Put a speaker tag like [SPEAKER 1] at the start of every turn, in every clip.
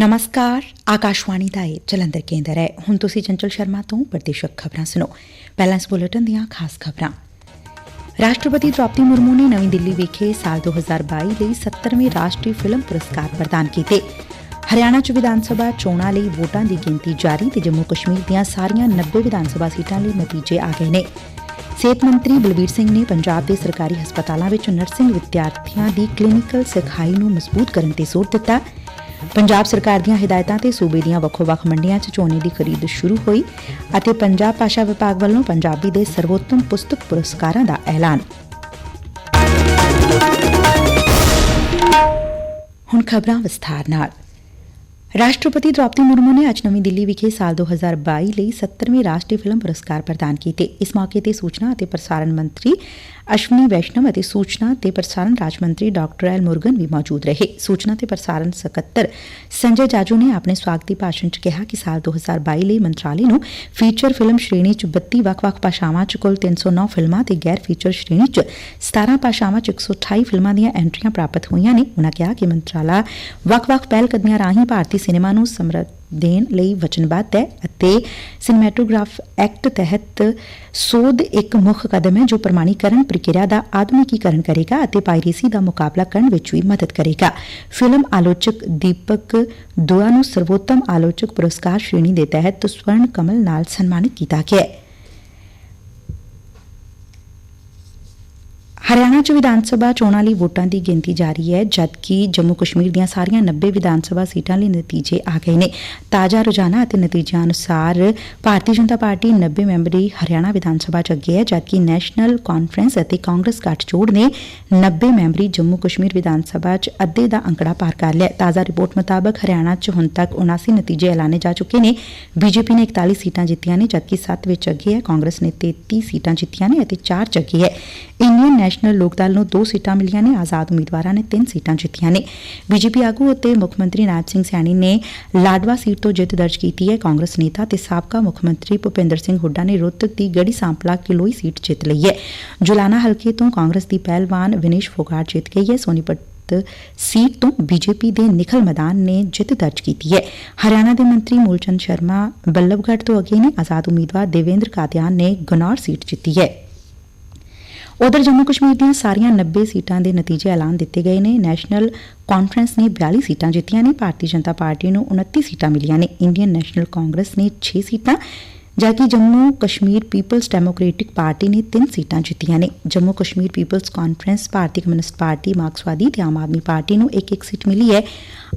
[SPEAKER 1] ਨਮਸਕਾਰ ਆਕਾਸ਼ਵਾਣੀ ਦਾ ਇਹ ਜਲੰਧਰ ਕੇਂਦਰ ਹੈ ਹੁਣ ਤੁਸੀਂ ਚੰਚਲ ਸ਼ਰਮਾ ਤੋਂ ਪ੍ਰਦੇਸ਼ਕ ਖਬਰਾਂ ਸੁਣੋ ਪਹਿਲਾਂ ਇਸ ਬੁਲੇਟਿਨ ਦੀਆਂ ਖਾਸ ਖਬਰਾਂ ਰਾਸ਼ਟਰਪਤੀ ਦ੍ਰੌਪਦੀ ਮੁਰਮੂ ਨੇ ਨਵੀਂ ਦਿੱਲੀ ਵਿਖੇ ਸਾਲ 2022 ਲਈ 70ਵੇਂ ਰਾਸ਼ਟਰੀ ਫਿਲਮ ਪੁਰਸਕਾਰ ਪ੍ਰਦਾਨ ਕੀਤੇ ਹਰਿਆਣਾ ਚ ਵਿਧਾਨ ਸਭਾ ਚੋਣਾਂ ਲਈ ਵੋਟਾਂ ਦੀ ਗਿਣਤੀ ਜਾਰੀ ਤੇ ਜੰਮੂ ਕਸ਼ਮੀਰ ਦੀਆਂ ਸਾਰੀਆਂ 90 ਵਿਧਾਨ ਸਭਾ ਸੀਟਾਂ ਲਈ ਨਤੀਜੇ ਆ ਗਏ ਨੇ ਸਿਹਤ ਮੰਤਰੀ ਬਲਬੀਰ ਸਿੰਘ ਨੇ ਪੰਜਾਬ ਦੇ ਸਰਕਾਰੀ ਹਸਪਤਾਲਾਂ ਵਿੱਚ ਨਰਸਿੰਗ ਵਿਦਿਆਰਥੀਆਂ ਦੀ ਕਲੀਨਿਕਲ ਸਿਖਾਈ ਨੂੰ ਮਜ਼ਬੂਤ ਕਰਨ ਤੇ ਜ਼ੋਰ ਦਿੱਤਾ ਪੰਜਾਬ ਸਰਕਾਰ ਦੀਆਂ ਹਦਾਇਤਾਂ ਤੇ ਸੂਬੇ ਦੀਆਂ ਵੱਖੋ-ਵੱਖ ਮੰਡੀਆਂ 'ਚ ਝੋਨੇ ਦੀ ਖਰੀਦ ਸ਼ੁਰੂ ਹੋਈ ਅਤੇ ਪੰਜਾਬ ਭਾਸ਼ਾ ਵਿਭਾਗ ਵੱਲੋਂ ਪੰਜਾਬੀ ਦੇ ਸਰਵੋਤਮ ਪੁਸਤਕ ਪੁਰਸਕਾਰਾਂ ਦਾ ਐਲਾਨ। ਹੁਣ ਖਬਰਾਂ ਵਿਸਥਾਰ ਨਾਲ। ਰਾਸ਼ਟਰਪਤੀ ਦ੍ਰੌਪਦੀ ਮੁਰਮੂ ਨੇ ਅੱਜ ਨਵੀਂ ਦਿੱਲੀ ਵਿਖੇ ਸਾਲ 2022 ਲਈ 70ਵੇਂ ਰਾਸ਼ਟਰੀ ਫਿਲਮ ਪੁਰਸਕਾਰ ਪ੍ਰਦਾਨ ਕੀਤੇ। ਇਸ ਮੌਕੇ ਤੇ ਸੂਚਨਾ ਅਤੇ ਪ੍ਰਸਾਰਣ ਮੰਤਰੀ ਅਸ਼ਵਨੀ ਵੈਸ਼ਨਵ ਅਤੇ ਸੂਚਨਾ ਤੇ ਪ੍ਰਸਾਰਣ ਰਾਜ ਮੰਤਰੀ ਡਾਕਟਰ ਐਲ ਮੁਰਗਨ ਵੀ ਮੌਜੂਦ ਰਹੇ। ਸੂਚਨਾ ਤੇ ਪ੍ਰਸਾਰਣ ਸਕੱਤਰ ਸੰਜੇ ਜਾਜੂ ਨੇ ਆਪਣੇ ਸਵਾਗਤੀ ਭਾਸ਼ਣ 'ਚ ਕਿਹਾ ਕਿ ਸਾਲ 2022 ਲਈ ਮੰਤਰਾਲੇ ਨੂੰ ਫੀਚਰ ਫਿਲਮ ਸ਼੍ਰੇਣੀ 'ਚ 32 ਵੱਖ-ਵੱਖ ਭਾਸ਼ਾਵਾਂ 'ਚ ਕੁੱਲ 309 ਫਿਲਮਾਂ ਤੇ ਗੈਰ ਫੀਚਰ ਸ਼੍ਰੇਣੀ 'ਚ 17 ਭਾਸ਼ਾਵਾਂ 'ਚ 128 ਫਿਲਮਾਂ ਦੀਆਂ ਐਂਟਰੀਆਂ ਪ੍ਰਾਪਤ ਹੋਈਆਂ ਨੇ। ਉਨ੍ਹਾਂ ਕਿਹਾ ਕਿ ਮੰਤਰਾਲਾ ਵੱਖ-ਵੱਖ ਪਹਿਲ ਕਦਮੀਆਂ ਰਾਹੀਂ ਭਾਰਤੀ ਸਿਨੇਮਾ ਨੂੰ ਸਮਰੱਥ ਦੇਣ ਲਈ ਵਚਨਬੱਧ ਹੈ ਅਤੇ ਸਿਨੇਮੈਟੋਗ੍ਰਾਫ ਐਕਟ ਤਹਿਤ ਸੋਧ ਇੱਕ ਮੁੱਖ ਕਦਮ ਹੈ ਜੋ ਪ੍ਰਮਾਣੀਕਰਨ ਪ੍ਰਕਿਰਿਆ ਦਾ ਆਧੁਨਿਕੀਕਰਨ ਕਰੇਗਾ ਅਤੇ ਪਾਇਰੇਸੀ ਦਾ ਮੁਕਾਬਲਾ ਕਰਨ ਵਿੱਚ ਵੀ ਮਦਦ ਕਰੇਗਾ। ਫਿਲਮ ਆਲੋਚਕ ਦੀਪਕ ਦੁਆ ਨੂੰ ਸਰਵੋਤਮ ਆਲੋਚਕ ਪੁਰਸਕਾਰ ਸ਼੍ਰੇਣੀ ਦੇ ਤਹਿਤ ਸਵਰਨ ਕਮਲ ਨਾਲ ਸਨਮਾਨਿਤ ਕੀਤਾ ਗਿਆ ਹੈ। ਹਰਿਆਣਾ ਚ ਵਿਧਾਨ ਸਭਾ ਚੋਣਾਂ ਲਈ ਵੋਟਾਂ ਦੀ ਗਿਣਤੀ ਜਾਰੀ ਹੈ, ਜਦਕਿ ਜੰਮੂ ਕਸ਼ਮੀਰ ਦੀਆਂ ਸਾਰੀਆਂ 90 ਵਿਧਾਨ ਸਭਾ ਸੀਟਾਂ ਲਈ ਨਤੀਜੇ ਆ ਗਏ ਨੇ। ਤਾਜ਼ਾ ਰੁਝਾਨਾਂ ਅਤੇ ਨਤੀਜਿਆਂ ਅਨੁਸਾਰ ਭਾਰਤੀ ਜਨਤਾ ਪਾਰਟੀ 90 ਮੈਂਬਰੀ ਹਰਿਆਣਾ ਵਿਧਾਨ ਸਭਾ ਚ ਅੱਗੇ ਹੈ, ਜਦਕਿ ਨੈਸ਼ਨਲ ਕਾਨਫਰੰਸ ਅਤੇ ਕਾਂਗਰਸ ਗੱਠਜੋੜ ਨੇ 90 ਮੈਂਬਰੀ ਜੰਮੂ ਕਸ਼ਮੀਰ ਵਿਧਾਨ ਸਭਾ ਚ ਅੱਧੇ ਦਾ ਅੰਕੜਾ ਪਾਰ ਕਰ ਲਿਆ। ਤਾਜ਼ਾ ਰਿਪੋਰਟ ਮੁਤਾਬਕ ਹਰਿਆਣਾ ਚ ਹੁਣ ਤੱਕ 79 ਨਤੀਜੇ ਐਲਾਨੇ ਜਾ ਚੁੱਕੇ ਨੇ। ਬੀਜੇਪੀ ਨੇ 41 ਸੀਟਾਂ ਜਿੱਤੀਆਂ ਨੇ, ਜਦਕਿ 7 ਵਿੱਚ ਅੱਗੇ ਹੈ, ਕਾਂਗਰਸ ਨੇ 33 ਸੀਟਾਂ ਜਿੱਤੀਆਂ ਨੇ ਅਤੇ 4 ਚ ਅੱਗੇ ਹੈ। ਇੰਡੀਅਨ ਨੈਸ਼ਨਲ ਲੋਕ ਦਲ ਨੂੰ 2 ਸੀਟਾਂ ਮਿਲੀਆਂ ਨੇ। ਆਜ਼ਾਦ ਉਮੀਦਵਾਰਾਂ ਨੇ 3 ਸੀਟਾਂ ਜਿੱਤੀਆਂ ਨੇ। ਬੀਜੇਪੀ ਆਗੂ ਅਤੇ ਮੁੱਖ ਮੰਤਰੀ ਨਾਜ ਸਿੰਘ ਸੈਣੀ ਨੇ ਲਾਡਵਾ ਸੀਟ ਤੋਂ ਜਿੱਤ ਦਰਜ ਕੀਤੀ ਹੈ। ਕਾਂਗਰਸ ਨੇਤਾ ਤੇ ਸਾਬਕਾ ਮੁੱਖ ਮੰਤਰੀ ਭੁਪਿੰਦਰ ਸਿੰਘ ਹੁੱਡਾ ਨੇ ਰੋਹਤਕ ਦੀ ਗੜੀ ਸਾਂਪਲਾ ਕਿਲੋਈ ਸੀਟ ਜਿੱਤ ਲਈ ਹੈ। ਜੁਲਾਨਾ ਹਲਕੇ ਤੋਂ ਕਾਂਗਰਸ ਦੀ ਪਹਿਲਵਾਨ ਵਿਨੇਸ਼ ਫੋਗਾਟ ਜਿੱਤ ਗਈ ਹੈ। ਸੋਨੀਪਤ ਸੀਟ ਤੋਂ ਬੀਜੇਪੀ ਦੇ ਨਿਖਲ ਮੈਦਾਨ ਨੇ ਜਿੱਤ ਦਰਜ ਕੀਤੀ ਹੈ। ਹਰਿਆਣਾ ਦੇ ਮੰਤਰੀ ਮੂਲਚੰਦ ਸ਼ਰਮਾ ਬੱਲਭਗੜ੍ਹ ਤੋਂ ਅੱਗੇ ਨੇ। ਆਜ਼ਾਦ ਉਮੀਦਵਾਰ ਦੇਵੇਂਦਰ ਕਾਦਿਆਨ ਨੇ ਗਨੌਰ ਸੀਟ ਜਿੱਤੀ ਹੈ। ਉਧਰ ਜੰਮੂ ਕਸ਼ਮੀਰ ਦੀਆਂ ਸਾਰੀਆਂ 90 ਸੀਟਾਂ ਦੇ ਨਤੀਜੇ ਐਲਾਨ ਦਿੱਤੇ ਗਏ ਨੇ। ਨੈਸ਼ਨਲ ਕਾਨਫਰੰਸ ਨੇ 42 ਸੀਟਾਂ ਜਿੱਤੀਆਂ ਨੇ। ਭਾਰਤੀ ਜਨਤਾ ਪਾਰਟੀ ਨੂੰ 29 ਸੀਟਾਂ ਮਿਲੀਆਂ ਨੇ। ਇੰਡੀਅਨ ਨੈਸ਼ਨਲ ਕਾਂਗਰਸ ਨੇ 6 ਸੀਟਾਂ, ਜਦਕਿ Jammu Kashmir people's democratic party ਨੇ 3 ਸੀਟਾਂ ਜਿੱਤੀਆਂ ਨੇ। ਜੰਮੂ ਕਸ਼ਮੀਰ ਪੀਪਲਜ਼ ਕਾਨਫਰੰਸ ਭਾਰਤੀ ਕਮਿਊਨਿਸਟ ਪਾਰਟੀ, ਮਾਰਕਸਵਾਦੀ ਤੇ ਆਮ ਆਦਮੀ ਪਾਰਟੀ ਨੂੰ ਇੱਕ ਇੱਕ ਸੀਟ ਮਿਲੀ ਹੈ।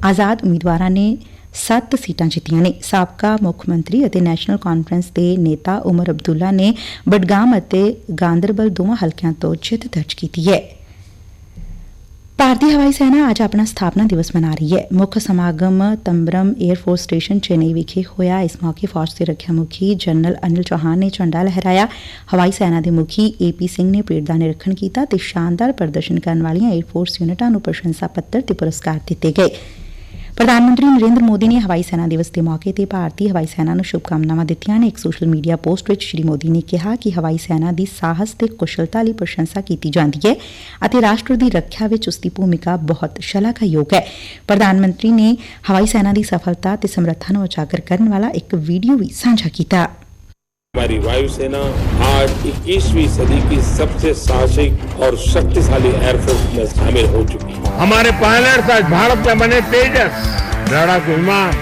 [SPEAKER 1] ਆਜ਼ਾਦ ਉਮੀਦਵਾਰਾਂ ਨੇ 7 ਸੀਟਾਂ ਜਿੱਤੀਆਂ ਨੇ। ਸਾਬਕਾ ਮੁੱਖ ਮੰਤਰੀ ਅਤੇ ਨੈਸ਼ਨਲ ਕਾਨਫਰੰਸ ਦੇ ਨੇਤਾ ਉਮਰ ਅਬਦੁੱਲਾ ਨੇ ਬਡਗਾਮ ਅਤੇ ਗਾਂਦਰਬਲ ਦੋਵਾਂ ਹਲਕਿਆਂ ਤੋਂ ਜਿੱਤ ਦਰਜ ਕੀਤੀ ਹੈ। ਭਾਰਤੀ ਹਵਾਈ ਸੈਨਾ ਅੱਜ ਆਪਣਾ ਸਥਾਪਨਾ ਦਿਵਸ ਮਨਾ ਰਹੀ ਹੈ। ਮੁੱਖ ਸਮਾਗਮ Tambaram air force station Chennai ਵਿਖੇ ਹੋਇਆ। ਇਸ ਮੌਕੇ ਫੌਜ ਦੇ ਰੱਖਿਆ ਮੁਖੀ ਜਨਰਲ ਅਨਿਲ ਚੌਹਾਨ ਨੇ ਝੰਡਾ ਲਹਿਰਾਇਆ। ਹਵਾਈ ਸੈਨਾ ਦੇ ਮੁਖੀ ਏਪੀ ਸਿੰਘ ਨੇ ਪਰੇਡ ਦਾ ਨਿਰੀਖਣ ਕੀਤਾ ਤੇ ਸ਼ਾਨਦਾਰ ਪ੍ਰਦਰਸ਼ਨ ਕਰਨ ਵਾਲੀਆਂ 에ਅਰ ਫੋਰਸ ਯੂਨਿਟਾਂ ਨੂੰ ਪ੍ਰਸ਼ੰਸਾ ਪੱਤਰ ਤੇ ਪੁਰਸਕਾਰ ਦਿੱਤੇ ਗਏ। ਪ੍ਰਧਾਨ ਮੰਤਰੀ ਨਰਿੰਦਰ ਮੋਦੀ ਨੇ ਹਵਾਈ ਸੈਨਾ ਦਿਵਸ ਦੇ ਮੌਕੇ ਤੇ ਭਾਰਤੀ ਹਵਾਈ ਸੈਨਾ ਨੂੰ ਸ਼ੁਭਕਾਮਨਾਵਾਂ ਦਿੱਤੀਆਂ ਨੇ। ਇੱਕ ਸੋਸ਼ਲ ਮੀਡੀਆ ਪੋਸਟ ਵਿੱਚ ਸ਼੍ਰੀ ਮੋਦੀ ਨੇ ਕਿਹਾ ਕਿ ਹਵਾਈ ਸੈਨਾ ਦੀ ਸਾਹਸ ਤੇ ਕੁਸ਼ਲਤਾ ਲਈ ਪ੍ਰਸ਼ੰਸਾ ਕੀਤੀ ਜਾਂਦੀ ਹੈ ਅਤੇ ਰਾਸ਼ਟਰ ਦੀ ਰੱਖਿਆ ਵਿੱਚ ਉਸ ਦੀ ਭੂਮਿਕਾ ਬਹੁਤ ਸ਼ਲਾਘਾਯੋਗ ਹੈ। ਪ੍ਰਧਾਨ ਮੰਤਰੀ ਨੇ ਹਵਾਈ ਸੈਨਾ ਦੀ ਸਫਲਤਾ ਤੇ ਸਮਰੱਥਾ ਨੂੰ ਉਜਾਗਰ ਕਰਨ ਵਾਲਾ ਇੱਕ ਵੀਡੀਓ ਵੀ ਸਾਂਝਾ ਕੀਤਾ।
[SPEAKER 2] हमारी वायुसेना आज 21वीं सदी की सबसे साहसिक और शक्तिशाली एयरफोर्स में शामिल हो चुकी है।
[SPEAKER 3] हमारे पायलट आज भारत में बने तेजस, लड़ाकू विमान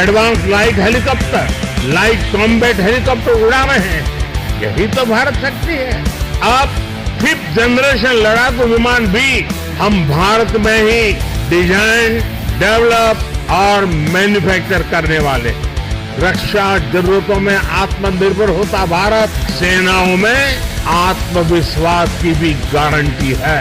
[SPEAKER 3] advance light helicopter light combat helicopter उड़ा रहे हैं। यही तो भारत शक्ति है। अब फिफ्थ जनरेशन लड़ाकू विमान भी हम भारत में ही डिज़ाइन डेवलप और मैन्युफैक्चर करने वाले हैं। रक्षा जरूरतों में आत्मनिर्भर होता भारत सेनाओं में आत्मविश्वास की भी गारंटी है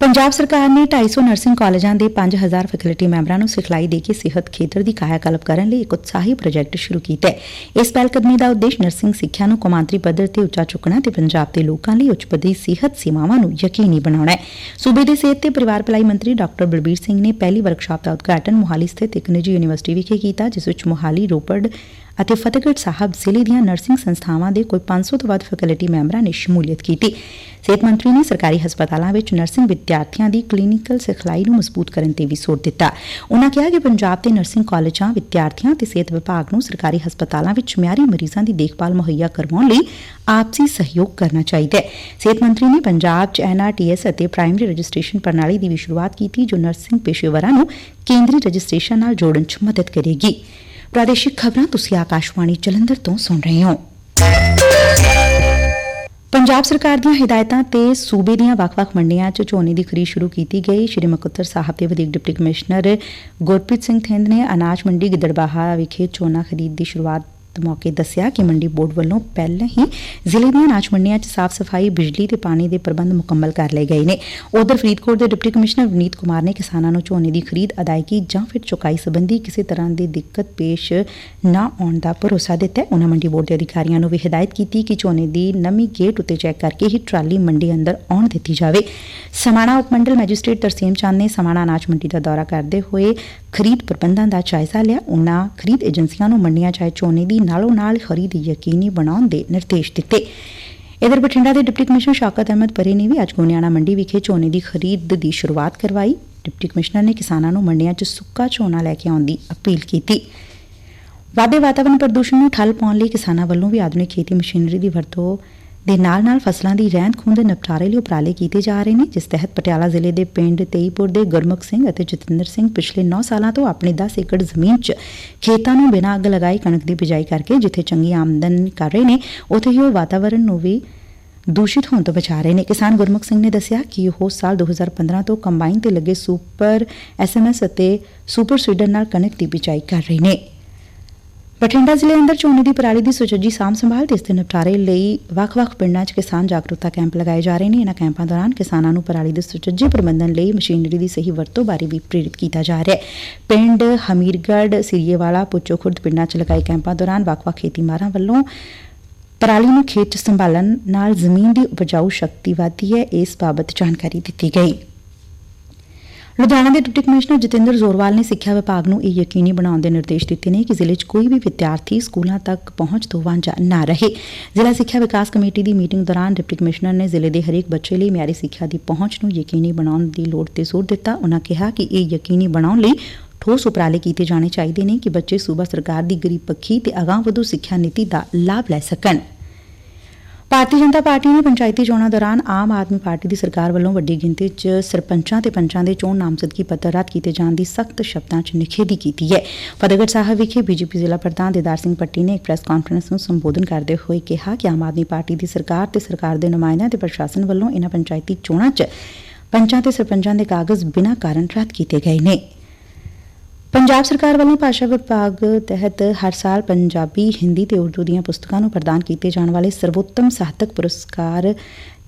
[SPEAKER 1] ਪੰਜਾਬ ਸਰਕਾਰ ਨੇ 250 ਨਰਸਿੰਗ ਕਾਲਜਾਂ ਦੇ 5000 ਫੈਕਲਟੀ ਮੈਂਬਰਾਂ ਨੂੰ ਸਿਖਲਾਈ ਦੇ ਕੇ ਸਿਹਤ ਖੇਤਰ ਦੀ ਕਾਇਆਕਲਪ ਕਰਨ ਲਈ ਇੱਕ ਉਤਸ਼ਾਹੀ ਪ੍ਰੋਜੈਕਟ ਸ਼ੁਰੂ ਕੀਤਾ ਹੈ। ਇਸ ਪਹਿਲਕਦਮੀ ਦਾ ਉਦੇਸ਼ ਨਰਸਿੰਗ ਸਿੱਖਿਆ ਨੂੰ ਕੌਮਾਂਤਰੀ ਪੱਧਰ ਤੇ ਉੱਚਾ ਚੁੱਕਣਾ ਤੇ ਪੰਜਾਬ ਦੇ ਲੋਕਾਂ ਲਈ ਉੱਚ ਪੱਧਰੀ ਸਿਹਤ ਸੇਵਾਵਾਂ ਨੂੰ ਯਕੀਨੀ ਬਣਾਉਣਾ ਹੈ। ਸੂਬੇ ਦੇ ਸਿਹਤ ਤੇ ਪਰਿਵਾਰ ਭਲਾਈ ਮੰਤਰੀ ਡਾਕਟਰ ਬਲਬੀਰ ਸਿੰਘ ਨੇ ਪਹਿਲੀ ਵਰਕਸ਼ਾਪ ਦਾ ਉਦਘਾਟਨ ਮੋਹਾਲੀ ਸਥਿਤ ਇੱਕ ਨਿੱਜੀ ਯੂਨੀਵਰਸਿਟੀ ਵਿਖੇ ਕੀਤਾ, ਜਿਸ ਵਿੱਚ ਮੁਹਾਲੀ, ਰੋਪੜ ਅਤੇ ਫਤਿਹਗੜ੍ਹ ਸਾਹਿਬ ਜ਼ਿਲ੍ਹੇ ਦੀਆਂ ਨਰਸਿੰਗ ਸੰਸਥਾਵਾਂ ਦੇ ਕੋਈ 500 ਤੋਂ ਵੱਧ ਫੈਕਲਟੀ ਮੈਂਬਰਾਂ ਨੇ ਸ਼ਮੂਲੀਅਤ ਕੀਤੀ। ਸਿਹਤ ਮੰਤਰੀ ਨੇ ਸਰਕਾਰੀ ਹਸਪਤਾਲਾਂ ਵਿੱਚ ਨਰਸਿੰਗ ਵਿਦਿਆਰਥੀਆਂ ਦੀ ਕਲੀਨਿਕਲ ਸਿਖਲਾਈ ਨੂੰ ਮਜ਼ਬੂਤ ਕਰਨ ਤੇ ਵੀ ਜ਼ੋਰ ਦਿੱਤਾ। ਉਨਾਂ ਕਿਹਾ ਕਿ ਪੰਜਾਬ ਦੇ ਨਰਸਿੰਗ ਕਾਲਜਾਂ ਵਿਦਿਆਰਥੀਆਂ ਤੇ ਸਿਹਤ ਵਿਭਾਗ ਨੂੰ ਸਰਕਾਰੀ ਹਸਪਤਾਲਾਂ ਵਿੱਚ ਮਿਆਰੀ ਮਰੀਜ਼ਾਂ ਦੀ ਦੇਖਭਾਲ ਮੁਹੱਈਆ ਕਰਵਾਉਣ ਲਈ ਆਪਸੀ ਸਹਿਯੋਗ ਕਰਨਾ ਚਾਹੀਦਾ ਹੈ। ਸਿਹਤ ਮੰਤਰੀ ਨੇ ਪੰਜਾਬ 'ਚ ਐਨਆਰਟੀਐਸ ਅਤੇ ਪ੍ਰਾਇਮਰੀ ਰਜਿਸਟ੍ਰੇਸ਼ਨ ਪ੍ਰਣਾਲੀ ਦੀ ਵੀ ਸ਼ੁਰੂਆਤ ਕੀਤੀ, ਜੋ ਨਰਸਿੰਗ ਪੇਸ਼ੇਵਰਾਂ ਨੂੰ ਕੇਂਦਰੀ ਰਜਿਸਟ੍ਰੇਸ਼ਨ ਨਾਲ ਜੋੜਨ 'ਚ ਮਦਦ ਕਰੇਗੀ। ਪ੍ਰਾਦੇਸ਼ਿਕ ਖਬਰਾਂ ਤੁਸੀਂ ਆਕਾਸ਼ਵਾਣੀ ਜਲੰਧਰ ਤੋਂ ਸੁਣ ਰਹੇ ਹੋ। ਪੰਜਾਬ ਸਰਕਾਰ ਦੀਆਂ ਹਦਾਇਤਾਂ ਤੇ ਸੂਬੇ ਦੀਆਂ ਵੱਖ-ਵੱਖ ਮੰਡੀਆਂ 'ਚ ਝੋਨੇ ਦੀ ਖਰੀਦ ਸ਼ੁਰੂ ਕੀਤੀ ਗਈ। ਸ਼੍ਰੀ ਮੁਕਤਸਰ ਸਾਹਿਬ ਦੇ ਵਧੀਕ ਡਿਪਟੀ ਕਮਿਸ਼ਨਰ ਗੁਰਪ੍ਰੀਤ ਸਿੰਘ ਥਿੰਦ ਨੇ ਅਨਾਜ ਮੰਡੀ ਗਿੱਦੜਬਾਹਾ ਵਿਖੇ ਝੋਨਾ ਖਰੀਦ ਦੀ ਸ਼ੁਰੂਆਤ ਮੌਕੇ ਦੱਸਿਆ ਕਿ ਮੰਡੀ ਬੋਰਡ ਵੱਲੋਂ ਪਹਿਲਾਂ ਹੀ ਜ਼ਿਲ੍ਹੇ ਦੀਆਂ ਅਨਾਜ ਮੰਡੀਆਂ 'ਚ ਸਾਫ਼ ਸਫ਼ਾਈ, ਬਿਜਲੀ ਤੇ ਪਾਣੀ ਦੇ ਪ੍ਰਬੰਧ ਮੁਕੰਮਲ ਕਰ ਲਏ ਗਏ ਨੇ। ਉਧਰ ਫਰੀਦਕੋਟ ਦੇ ਡਿਪਟੀ ਕਮਿਸ਼ਨਰ ਵਿਨੀਤ ਕੁਮਾਰ ਨੇ ਕਿਸਾਨਾਂ ਨੂੰ ਝੋਨੇ ਦੀ ਖਰੀਦ, ਅਦਾਇਗੀ ਜਾਂ ਫਿਰ ਚੁਕਾਈ ਸੰਬੰਧੀ ਕਿਸੇ ਤਰ੍ਹਾਂ ਦੀ ਦਿੱਕਤ ਪੇਸ਼ ਨਾ ਆਉਣ ਦਾ ਭਰੋਸਾ ਦਿੱਤਾ ਹੈ। ਉਹਨਾਂ ਮੰਡੀ ਬੋਰਡ ਦੇ ਅਧਿਕਾਰੀਆਂ ਨੂੰ ਵੀ ਹਦਾਇਤ ਕੀਤੀ ਕਿ ਝੋਨੇ ਦੀ ਨਮੀ ਗੇਟ ਉੱਤੇ ਚੈੱਕ ਕਰਕੇ ਹੀ ਟਰਾਲੀ ਮੰਡੀ ਅੰਦਰ ਆਉਣ ਦਿੱਤੀ ਜਾਵੇ। ਸਮਾਣਾ ਉਪ ਮੰਡਲ ਮੈਜਿਸਟ੍ਰੇਟ ਤਰਸੇਮ ਚੰਦ ਨੇ ਸਮਾਣਾ ਅਨਾਜ ਮੰਡੀ ਦਾ ਦੌਰਾ ਕਰਦੇ ਹੋਏ ਖਰੀਦ ਪ੍ਰਬੰਧਾਂ ਦਾ ਜਾਇਜ਼ਾ ਲਿਆ, ਉਹਨਾਂ ਖਰੀਦ ਏਜੰਸੀਆਂ ਨੂੰ ਮੰਡੀਆਂ ਚ ਆਏ ਝੋਨੇ ਦੀ ਨਾਲੋਂ ਨਾਲ ਖਰੀਦ ਯਕੀਨੀ ਬਣਾਉਣ ਦੇ ਨਿਰਦੇਸ਼ ਦਿੱਤੇ। ਇਧਰ ਬਠਿੰਡਾ ਦੇ ਡਿਪਟੀ ਕਮਿਸ਼ਨਰ ਸ਼ਾਕਤ ਅਹਿਮਦ ਪਰੇ ਨੇ ਵੀ ਅੱਜ ਗੋਨਿਆਣਾ ਮੰਡੀ ਵਿਖੇ ਝੋਨੇ ਦੀ ਖਰੀਦ ਦੀ ਸ਼ੁਰੂਆਤ ਕਰਵਾਈ। ਡਿਪਟੀ ਕਮਿਸ਼ਨਰ ਨੇ ਕਿਸਾਨਾਂ ਨੂੰ ਮੰਡੀਆਂ 'ਚ ਸੁੱਕਾ ਝੋਨਾ ਲੈ ਕੇ ਆਉਣ ਦੀ ਅਪੀਲ ਕੀਤੀ। ਵਾਧੇ ਵਾਤਾਵਰਣ ਪ੍ਰਦੂਸ਼ਣ ਨੂੰ ਠੱਲ ਪਾਉਣ ਲਈ ਕਿਸਾਨਾਂ ਵੱਲੋਂ ਵੀ ਆਧੁਨਿਕ ਖੇਤੀ ਮਸ਼ੀਨਰੀ ਦੀ ਵਰਤੋਂ ਦੇ ਨਾਲ-ਨਾਲ ਫਸਲਾਂ ਦੀ ਰਹਿੰਦ ਖੂੰਹਦ ਦੇ ਨਿਪਟਾਰੇ ਲਈ ਉਪਰਾਲੇ ਕੀਤੇ ਜਾ ਰਹੇ ਨੇ, ਜਿਸ ਤਹਿਤ ਪਟਿਆਲਾ ਜ਼ਿਲ੍ਹੇ ਦੇ ਪਿੰਡ ਤੇਈਪੁਰ ਦੇ ਗੁਰਮੁਖ ਸਿੰਘ ਅਤੇ ਜਤਿੰਦਰ ਸਿੰਘ ਪਿਛਲੇ 9 ਸਾਲਾਂ ਤੋਂ ਆਪਣੀ 10 ਏਕੜ ਜ਼ਮੀਨ 'ਚ ਖੇਤਾਂ ਨੂੰ ਬਿਨਾਂ ਅੱਗ ਲਗਾਏ ਕਣਕ ਦੀ ਬਿਜਾਈ ਕਰਕੇ ਜਿੱਥੇ ਚੰਗੀ ਆਮਦਨ ਕਰ ਰਹੇ ਨੇ, ਉੱਥੇ ਹੀ ਉਹ ਵਾਤਾਵਰਣ ਨੂੰ ਵੀ ਦੂਸ਼ਿਤ ਹੋਣ ਤੋਂ ਬਚਾ ਰਹੇ ਨੇ। ਕਿਸਾਨ ਗੁਰਮੁਖ ਸਿੰਘ ਨੇ ਦੱਸਿਆ ਕਿ ਉਹ ਸਾਲ 2015 ਤੋਂ ਕੰਬਾਈਨ ਤੇ ਲੱਗੇ ਸੁਪਰ ਐਸਐਮਐਸ ਅਤੇ ਸੁਪਰ ਸੀਡਰ ਨਾਲ ਕਣਕ ਦੀ ਬਿਜਾਈ ਕਰ ਰਹੇ ਨੇ। ਬਠਿੰਡਾ ਜ਼ਿਲ੍ਹੇ ਅੰਦਰ ਝੋਨੇ ਦੀ ਪਰਾਲੀ ਦੀ ਸੁਚੱਜੀ ਸਾਂਭ ਸੰਭਾਲ ਤੇ ਇਸ ਦੇ ਨਿਪਟਾਰੇ ਲਈ ਵੱਖ-ਵੱਖ ਪਿੰਡਾਂ 'ਚ ਕਿਸਾਨ ਜਾਗਰੂਕਤਾ ਕੈਂਪ ਲਗਾਏ ਜਾ ਰਹੇ ਨੇ। ਇਹਨਾਂ ਕੈਂਪਾਂ ਦੌਰਾਨ ਕਿਸਾਨਾਂ ਨੂੰ ਪਰਾਲੀ ਦੇ ਸੁਚੱਜੇ ਪ੍ਰਬੰਧਨ ਲਈ ਮਸ਼ੀਨਰੀ ਦੀ ਸਹੀ ਵਰਤੋਂ ਬਾਰੇ ਵੀ ਪ੍ਰੇਰਿਤ ਕੀਤਾ ਜਾ ਰਿਹਾ ਹੈ। ਪਿੰਡ ਹਮੀਰਗੜ੍ਹ, ਸਿਰੀਏਵਾਲਾ ਪੁੱਚੋ ਖੁਰਦ ਪਿੰਡਾਂ 'ਚ ਲਗਾਏ ਕੈਂਪਾਂ ਦੌਰਾਨ ਵੱਖ-ਵੱਖ ਖੇਤੀਮਾਰਾਂ ਵੱਲੋਂ ਪਰਾਲੀ ਨੂੰ ਖੇਤ 'ਚ ਸੰਭਾਲਣ ਨਾਲ ਜ਼ਮੀਨ ਦੀ ਉਪਜਾਊ ਸ਼ਕਤੀ ਵਧਦੀ ਹੈ। ਇਸ ਬਾਬਤ ਜਾਣਕਾਰੀ ਦਿੱਤੀ ਗਈ। ਲੁਧਿਆਣਾ ਦੇ ਡਿਪਟੀ ਕਮਿਸ਼ਨਰ ਜਤਿੰਦਰ ਜ਼ੋਰਵਾਲ ਨੇ ਸਿੱਖਿਆ ਵਿਭਾਗ ਨੂੰ ਇਹ ਯਕੀਨੀ ਬਣਾਉਣ ਦੇ ਨਿਰਦੇਸ਼ ਦਿੱਤੇ ਨੇ ਕਿ ਜ਼ਿਲ੍ਹੇ 'ਚ ਕੋਈ ਵੀ ਵਿਦਿਆਰਥੀ ਸਕੂਲਾਂ ਤੱਕ ਪਹੁੰਚ ਤੋਂ ਵਾਂਝਾ ਨਾ ਰਹੇ। ਜ਼ਿਲ੍ਹਾ ਸਿੱਖਿਆ ਵਿਕਾਸ ਕਮੇਟੀ ਦੀ ਮੀਟਿੰਗ ਦੌਰਾਨ ਡਿਪਟੀ ਕਮਿਸ਼ਨਰ ਨੇ ਜ਼ਿਲ੍ਹੇ ਦੇ ਹਰੇਕ ਬੱਚੇ ਲਈ ਮਿਆਰੀ ਸਿੱਖਿਆ ਦੀ ਪਹੁੰਚ ਨੂੰ ਯਕੀਨੀ ਬਣਾਉਣ ਦੀ ਲੋੜ ਤੇ ਜ਼ੋਰ ਦਿੱਤਾ। ਉਹਨਾਂ ਕਿਹਾ ਕਿ ਇਹ ਯਕੀਨੀ ਬਣਾਉਣ ਲਈ ਠੋਸ ਉਪਰਾਲੇ ਕੀਤੇ ਜਾਣੇ ਚਾਹੀਦੇ ਨੇ ਕਿ ਬੱਚੇ ਸੂਬਾ ਸਰਕਾਰ ਦੀ ਗਰੀਬ ਪੱਖੀ ਤੇ ਅਗਾਂਹਵਧੂ ਸਿੱਖਿਆ ਨੀਤੀ ਦਾ ਲਾਭ ਲੈ ਸਕਣ। ਭਾਰਤੀ ਜਨਤਾ ਪਾਰਟੀ ਨੇ ਪੰਚਾਇਤੀ ਚੋਣਾਂ ਦੌਰਾਨ ਆਮ ਆਦਮੀ ਪਾਰਟੀ ਦੀ ਸਰਕਾਰ ਵੱਲੋਂ ਵੱਡੀ ਗਿਣਤੀ 'ਚ ਸਰਪੰਚਾਂ ਤੇ ਪੰਚਾਂ ਦੇ ਚੋਣ ਨਾਮਜ਼ਦਗੀ ਪੱਤਰ ਰੱਦ ਕੀਤੇ ਜਾਣ ਦੀ ਸਖਤ ਸ਼ਬਦਾਂ 'ਚ ਨਿਖੇਧੀ ਕੀਤੀ ਹੈ। ਫਤਿਹਗੜ੍ਹ ਸਾਹਿਬ ਵਿਖੇ ਬੀਜੇਪੀ ਜ਼ਿਲ੍ਹਾ ਪ੍ਰਧਾਨ ਦੇਦਾਰ ਸਿੰਘ ਪੱਟੀ ਨੇ ਇੱਕ ਪ੍ਰੈਸ ਕਾਨਫਰੰਸ ਨੂੰ ਸੰਬੋਧਨ ਕਰਦੇ ਹੋਏ ਕਿਹਾ ਕਿ ਆਮ ਆਦਮੀ ਪਾਰਟੀ ਦੀ ਸਰਕਾਰ ਤੇ ਸਰਕਾਰ ਦੇ ਨੁਮਾਇੰਦਿਆਂ ਤੇ ਪ੍ਰਸ਼ਾਸਨ ਵੱਲੋਂ ਇਹਨਾਂ ਪੰਚਾਇਤੀ ਚੋਣਾਂ 'ਚ ਪੰਚਾਂ ਤੇ ਸਰਪੰਚਾਂ ਦੇ ਕਾਗਜ਼ ਬਿਨਾਂ ਕਾਰਨ ਰੱਦ ਕੀਤੇ ਗਏ ਨੇ। ਪੰਜਾਬ ਸਰਕਾਰ ਵੱਲੋਂ ਭਾਸ਼ਾ ਵਿਭਾਗ ਤਹਿਤ ਹਰ ਸਾਲ ਪੰਜਾਬੀ, ਹਿੰਦੀ ਤੇ ਉਰਦੂ ਦੀਆਂ ਪੁਸਤਕਾਂ ਨੂੰ ਪ੍ਰਦਾਨ ਕੀਤੇ ਜਾਣ ਵਾਲੇ ਸਰਵੋਤਮ ਸਾਹਿਤਕ ਪੁਰਸਕਾਰ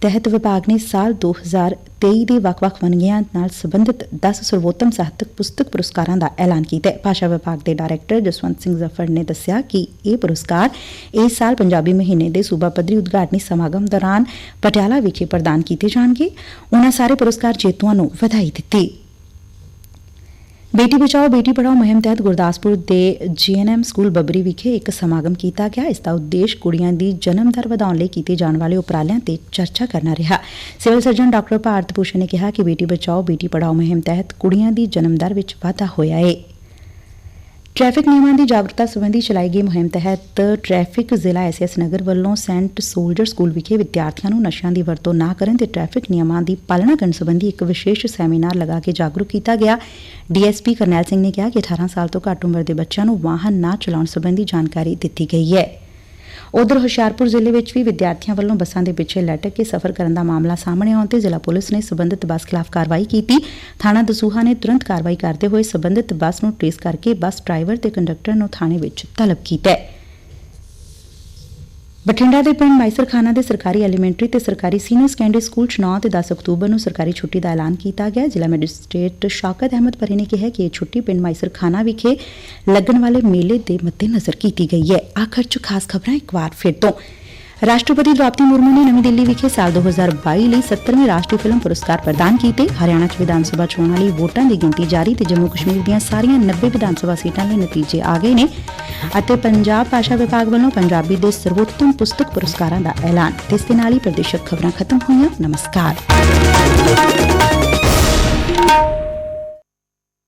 [SPEAKER 1] ਤਹਿਤ ਵਿਭਾਗ ਨੇ ਸਾਲ 2023 ਦੇ ਵੱਖ-ਵੱਖ ਵੰਨਗੀਆਂ ਨਾਲ ਸੰਬੰਧਿਤ 10 ਸਰਵੋਤਮ ਸਾਹਿਤਕ ਪੁਸਤਕ ਪੁਰਸਕਾਰਾਂ ਦਾ ਐਲਾਨ ਕੀਤਾ ਹੈ। ਭਾਸ਼ਾ ਵਿਭਾਗ ਦੇ ਡਾਇਰੈਕਟਰ ਜਸਵੰਤ ਸਿੰਘ ਜ਼ਫਰ ਨੇ ਦੱਸਿਆ ਕਿ ਇਹ ਪੁਰਸਕਾਰ ਇਸ ਸਾਲ ਪੰਜਾਬੀ ਮਹੀਨੇ ਦੇ ਸੂਬਾ ਪੱਧਰੀ ਉਦਘਾਟਨੀ ਸਮਾਗਮ ਦੌਰਾਨ ਪਟਿਆਲਾ ਵਿਖੇ ਪ੍ਰਦਾਨ ਕੀਤੇ ਜਾਣਗੇ। ਉਹਨਾਂ ਸਾਰੇ ਪੁਰਸਕਾਰ ਜੇਤੂਆਂ ਨੂੰ ਵਧਾਈ ਦਿੱਤੀ। ਬੇਟੀ ਬਚਾਓ, ਬੇਟੀ ਪੜਾਓ ਮੁਹਿੰਮ ਤਹਿਤ ਗੁਰਦਾਸਪੁਰ ਦੇ ਜੀਐਨਐਮ ਸਕੂਲ ਬੱਬਰੀ ਵਿਖੇ ਇੱਕ ਸਮਾਗਮ ਕੀਤਾ ਗਿਆ। ਇਸ ਦਾ ਉਦੇਸ਼ ਕੁੜੀਆਂ ਦੀ ਜਨਮ ਦਰ ਵਧਾਉਣ ਲਈ ਕੀਤੇ ਜਾਣ ਵਾਲੇ ਉਪਰਾਲਿਆਂ ਤੇ ਚਰਚਾ ਕਰਨਾ ਰਿਹਾ। Civil surgeon doctor Bharat Bhushan ਨੇ ਕਿਹਾ ਕਿ ਬੇਟੀ ਬਚਾਓ, ਬੇਟੀ ਪੜਾਓ ਮੁਹਿੰਮ ਤਹਿਤ ਕੁੜੀਆਂ ਦੀ ਜਨਮ ਦਰ ਵਿੱਚ ਵਾਧਾ ਹੋਇਆ ਹੈ ਟ੍ਰੈਫਿਕ ਨਿਯਮਾਂ ਦੀ ਜਾਗਰੂਕਤਾ ਸੰਬੰਧੀ ਚਲਾਈ ਗਈ ਮੁਹਿੰਮ ਤਹਿਤ ਟ੍ਰੈਫਿਕ ਜ਼ਿਲ੍ਹਾ ਐਸਐਸ ਨਗਰ ਵੱਲੋਂ ਸੈਂਟ ਸੋਲਜਰ ਸਕੂਲ ਵਿਖੇ ਵਿਦਿਆਰਥੀਆਂ ਨੂੰ ਨਸ਼ਿਆਂ ਦੀ ਵਰਤੋਂ ਨਾ ਕਰਨ ਤੇ ਟ੍ਰੈਫਿਕ ਨਿਯਮਾਂ ਦੀ ਪਾਲਣਾ ਕਰਨ ਸੰਬੰਧੀ ਇੱਕ ਵਿਸ਼ੇਸ਼ ਸੈਮੀਨਾਰ ਲਗਾ ਕੇ ਜਾਗਰੂਕ ਕੀਤਾ ਗਿਆ। ਡੀਐਸਪੀ ਕਰਨੈਲ ਸਿੰਘ ਨੇ ਕਿਹਾ ਕਿ 18 ਸਾਲ ਤੋਂ ਘੱਟ ਉਮਰ ਦੇ ਬੱਚਿਆਂ ਨੂੰ ਵਾਹਨ ਨਾ ਚਲਾਉਣ ਸੰਬੰਧੀ ਜਾਣਕਾਰੀ ਦਿੱਤੀ ਗਈ ਹੈ। ਉਧਰ ਹੁਸ਼ਿਆਰਪੁਰ ਜ਼ਿਲ੍ਹੇ ਵਿੱਚ ਵੀ ਵਿਦਿਆਰਥੀਆਂ ਵੱਲੋਂ ਬੱਸਾਂ ਦੇ ਪਿੱਛੇ ਲਟਕ ਕੇ ਸਫ਼ਰ ਕਰਨ ਦਾ ਮਾਮਲਾ ਸਾਹਮਣੇ ਆਉਣ ਤੇ ਜ਼ਿਲ੍ਹਾ ਪੁਲਿਸ ਨੇ ਸਬੰਧਤ ਬੱਸ ਖਿਲਾਫ ਕਾਰਵਾਈ ਕੀਤੀ। ਥਾਣਾ ਦਸੂਹਾ ਨੇ ਤੁਰੰਤ ਕਾਰਵਾਈ ਕਰਦੇ ਹੋਏ ਸਬੰਧਤ ਬੱਸ ਨੂੰ ਟ੍ਰੇਸ ਕਰਕੇ ਬੱਸ ਡਰਾਈਵਰ ਤੇ ਕੰਡਕਟਰ ਨੂੰ ਥਾਣੇ ਵਿੱਚ ਤਲਬ ਕੀਤਾ ਹੈ। ਬਠਿੰਡਾ ਦੇ ਪਿੰਡ ਮਾਈਸਰਖਾਨਾ ਦੇ ਸਰਕਾਰੀ ਐਲੀਮੈਂਟਰੀ ਤੇ ਸਰਕਾਰੀ ਸੀਨੀਅਰ ਸੈਕੰਡਰੀ ਸਕੂਲ 'ਚ 9 ਤੇ 10 ਅਕਤੂਬਰ ਨੂੰ ਸਰਕਾਰੀ ਛੁੱਟੀ ਦਾ ਐਲਾਨ ਕੀਤਾ ਗਿਆ। ਜ਼ਿਲ੍ਹਾ ਮੈਜਿਸਟ੍ਰੇਟ ਸ਼ਾਕਤ ਅਹਿਮਦ ਪਰੀ ਨੇ ਕਿਹਾ ਕਿ ਇਹ ਛੁੱਟੀ ਪਿੰਡ ਮਾਈਸਰਖਾਨਾ ਵਿਖੇ ਲੱਗਣ ਵਾਲੇ ਮੇਲੇ ਦੇ ਮੱਦੇਨਜ਼ਰ ਕੀਤੀ ਗਈ ਹੈ। ਆਖਰ 'ਚ ਖਾਸ ਖਬਰਾਂ ਇੱਕ ਵਾਰ ਫਿਰ ਤੋਂ। ਰਾਸ਼ਟਰਪਤੀ ਦ੍ਰੌਪਦੀ ਮੁਰਮੂ ਨੇ ਨਵੀਂ ਦਿੱਲੀ ਵਿਖੇ ਸਾਲ 2022 ਲਈ 70ਵੇਂ ਰਾਸ਼ਟਰੀ ਫਿਲਮ ਪੁਰਸਕਾਰ ਪ੍ਰਦਾਨ ਕੀਤੇ। ਹਰਿਆਣਾ 'ਚ ਵਿਧਾਨ ਸਭਾ ਚੋਣਾਂ ਲਈ ਵੋਟਾਂ ਦੀ ਗਿਣਤੀ ਜਾਰੀ ਤੇ ਜੰਮੂ ਕਸ਼ਮੀਰ ਦੀਆਂ ਸਾਰੀਆਂ 90 ਵਿਧਾਨ ਸਭਾ ਸੀਟਾਂ ਦੇ ਨਤੀਜੇ ਆ ਗਏ ਨੇ ਅਤੇ ਪੰਜਾਬ ਭਾਸ਼ਾ ਵਿਭਾਗ ਵੱਲੋਂ ਪੰਜਾਬੀ ਦੇ ਸਰਵੋਤਮ ਪੁਸਤਕ ਪੁਰਸਕਾਰਾਂ ਦਾ ਐਲਾਨ। ਇਸ ਦੇ ਨਾਲ ਹੀ ਪ੍ਰਦੇਸ਼ਕ ਖਬਰਾਂ ਖਤਮ ਹੋਈਆਂ। ਨਮਸਕਾਰ।